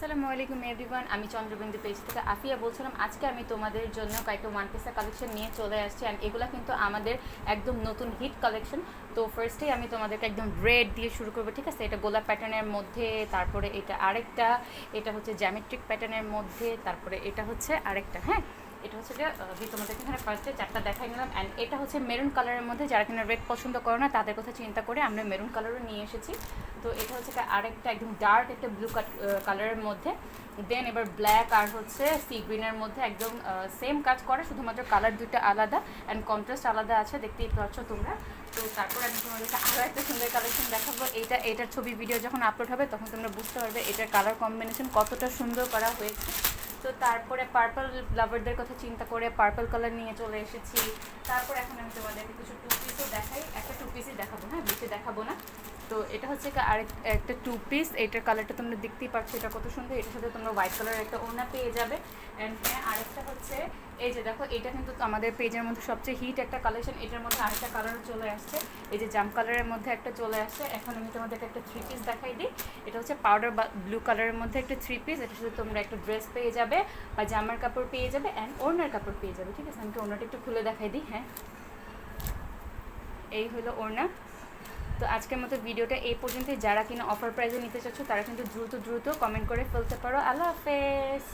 আসসালামু আলাইকুম এভরিওয়ান, আমি চন্দ্রবিন্দু পেজ থেকে আফিয়া বলছিলাম, আজকে আমি তোমাদের জন্য কয়েকটা ওয়ান পিসের কালেকশন নিয়ে চলে আসছি অ্যান্ড এগুলো কিন্তু আমাদের একদম নতুন হিট কালেকশন তো ফার্স্টেই আমি তোমাদেরকে একদম রেড দিয়ে শুরু করব, ঠিক আছে? এটা গোলাপ প্যাটার্নের মধ্যে, তারপরে এটা আরেকটা, এটা হচ্ছে জ্যামেট্রিক প্যাটার্নের মধ্যে, তারপরে এটা হচ্ছে আরেকটা হ্যাঁ? এটা হচ্ছে যে তোমাদেরকে এখানে ফার্স্টে চারটা দেখাই নিলাম অ্যান্ড এটা হচ্ছে মেরুন কালারের মধ্যে, যারা কিনা রেড পছন্দ করো না, তাদের কথা চিন্তা করে আমরা মেরুন কালারও নিয়ে এসেছি। তো এটা হচ্ছে আরেকটা একদম ডার্ক একটা ব্লু কালারের মধ্যে। দেন এবার ব্ল্যাক আর হচ্ছে সি গ্রিনের মধ্যে একদম সেম কাজ করে, শুধুমাত্র কালার দুটো আলাদা অ্যান্ড কন্ট্রাস্ট আলাদা আছে, দেখতেই পাচ্ছ তোমরা। তো তারপর আমি তোমাদেরকে আরও একটা সুন্দর কালেকশন দেখাবো। এইটা, এটার ছবি ভিডিও যখন আপলোড হবে, তখন তোমরা বুঝতে পারবে এটার কালার কম্বিনেশন কতটা সুন্দর করা হয়েছে। তো তারপরে পার্পল লাভারদের কথা চিন্তা করে পার্পল কালার নিয়ে চলে এসেছি। তারপর এখন আমি তোমাদেরকে কিছু টু পিসও দেখাই। একটা টু পিসই দেখাবো হ্যাঁ? বেশি দেখাবো না। তো এটা হচ্ছে আরেক, একটা টু পিস এটার কালারটা তোমরা দেখতেই পাচ্ছ, এটা কত সুন্দর। এটার সাথে তোমরা হোয়াইট কালারের একটা ওনা পেয়ে যাবে। অ্যান্ড হ্যাঁ আরেকটা হচ্ছে, এই যে দেখো, এটা কিন্তু আমাদের পেজের মধ্যে সবচেয়ে হিট একটা কালেকশন এটার মধ্যে আরেকটা কালারও চলে আসছে। এই যে জাম কালারের মধ্যে একটা চলে আসছে। এখন আমি তোমাদেরকে একটা থ্রি পিস দেখাই দিই। এটা হচ্ছে পাউডার বা ব্লু কালারের মধ্যে একটা থ্রি পিস এটা সাথে তোমরা একটা ড্রেস পেয়ে যাবে বা জামার কাপড় পেয়ে যাবে অ্যান্ড ওড়নার কাপড় পেয়ে যাবে, ঠিক আছে? আমি ওড়নাটা একটু খুলে দেখাই দিই হ্যাঁ। এই হলো ওড়না। তো আজকের মতো ভিডিওটা এই পর্যন্তই। যারা কিনা অফার প্রাইজে নিতে চাচ্ছ, তারা কিন্তু দ্রুত দ্রুত কমেন্ট করে ফেলতে পারো। আল্লাহ হাফেজ!